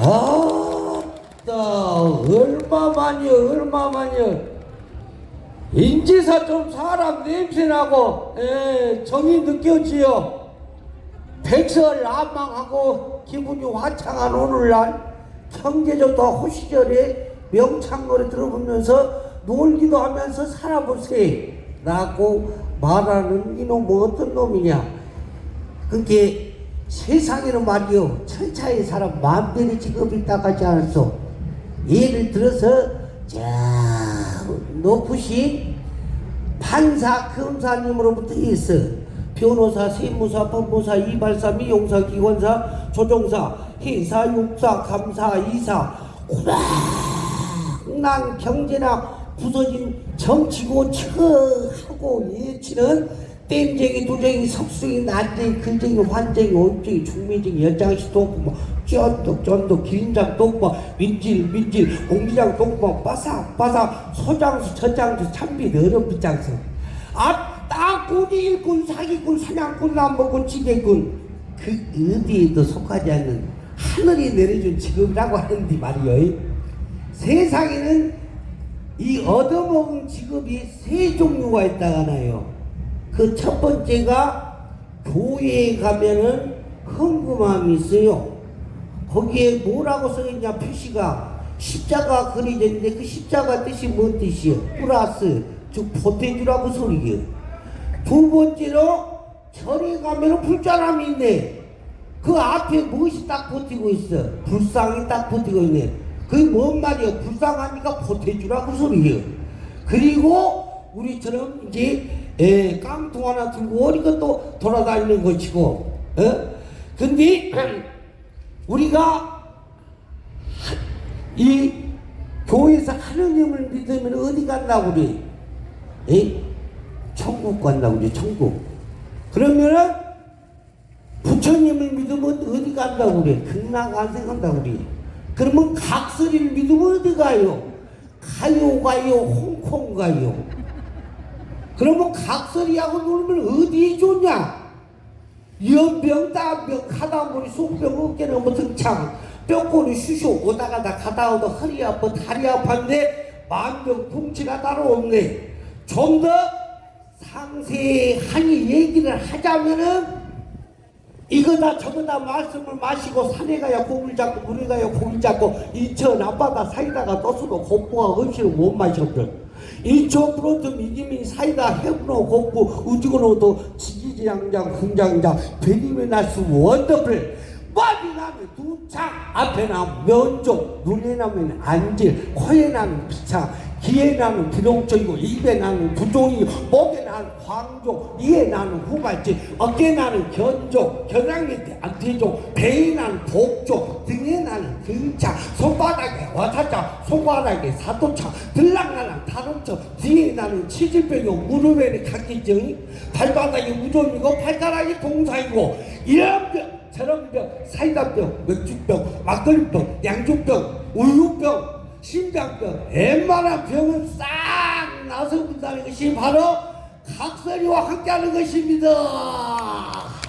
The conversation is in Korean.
아따 얼마만이여 얼마만이여 인지사 좀 사람 냄새나고 에, 정이 느껴지요. 백설 난망하고 기분이 화창한 오늘날 경제적도 호시절에 명창노래 들어보면서 놀기도 하면서 살아보세 라고 말하는 이놈 뭐 어떤 놈이냐. 그게 세상에는 말이요 천차의 사람 마음대로 직업이 있다가지 않았어 예를 들어서 자 높으신 판사 검사님으로부터 있어. 변호사 세무사 법무사 이발사 미용사 기관사 조종사 회사 육사 감사 이사. 호락난 경제나 부서진 정치고 처하고 예치는 땜쟁이, 도쟁이, 석숭이, 난쟁이, 글쟁이, 환쟁이, 오입쟁이, 중매쟁이, 연장시 동부, 뭐, 쫀득, 쫀득, 기린장 동부, 민질, 민질, 공기장 동부, 바삭, 바삭, 소장수, 저장수, 참비, 더럽비장수. 아, 딱군이 일꾼, 사기꾼, 사냥꾼, 남보꾼, 지게꾼. 그 어디에도 속하지 않는 하늘이 내려준 직업이라고 하는데 말이요. 세상에는 이 얻어먹은 직업이 세 종류가 있다가 나요. 그 첫 번째가 교회에 가면은 헌금함이 있어요. 거기에 뭐라고 써있냐 표시가 십자가 그려져 있는데 그 십자가 뜻이 뭔 뜻이요? 플러스 즉 보태주라고 소리요. 두 번째로 절에 가면은 불자람이 있네. 그 앞에 무엇이 딱 버티고 있어? 불상이 딱 버티고 있네. 그게 뭔 말이야? 불쌍하니까 보태주라고 소리예요. 그리고 우리처럼 이제 에, 깡통 하나 들고 어디가 또 돌아다니는 것이고, 어? 근데 우리가 이 교회에서 하느님을 믿으면 어디 간다고 그래? 에? 천국 간다고 그래, 천국. 그러면은 부처님을 믿으면 어디 간다고 그래? 극락안생 간다고 그래. 그러면 각설이를 믿으면 어디 가요? 가요 가요 홍콩 가요. 그러면 각설이하고 놀면 어디에 좋냐? 연병, 다병, 가다보니 속병, 어깨는 뭐 등창, 뼈꼬리 쑤쇼 오다가 다 가다 오다 허리 아파, 다리 아파인데 만병 통치가 따로 없네. 좀 더 상세하니 얘기를 하자면은 이거다 저거다 말씀을 마시고 산에 가야 고기를 잡고 물에 가야 고기를 잡고 인천 앞바다 사이다가 떠서도 공부가 음식을 못 마셨던 프론트 미기민 사이다 해브로 공부 우주고로도 지지장장 흥장장 베리메나스 원더풀. 머리 나면 두창 앞에 나면 면종 눈에 나면 안질 코에 나면 피창 귀에 나는 비동적이고 입에 나는 부종이고 목에 나는 황종 이에 나는 후발지 어깨에 나는 견종 때 안태종 배에 나는 복종 등에 나는 등창 손바닥에 와타자 손바닥에 사도창 들락나는 다롱청 뒤에 나는 치질병이고 무릎에는 각기증 발바닥에 우종이고 발가락이 동사이고 이런 병 저런 병 사이다병 맥주병 막걸리병 양주병 우유병 심장병, 웬만한 병은 싹 나서 본다는 것이 바로 각설이와 함께하는 것입니다.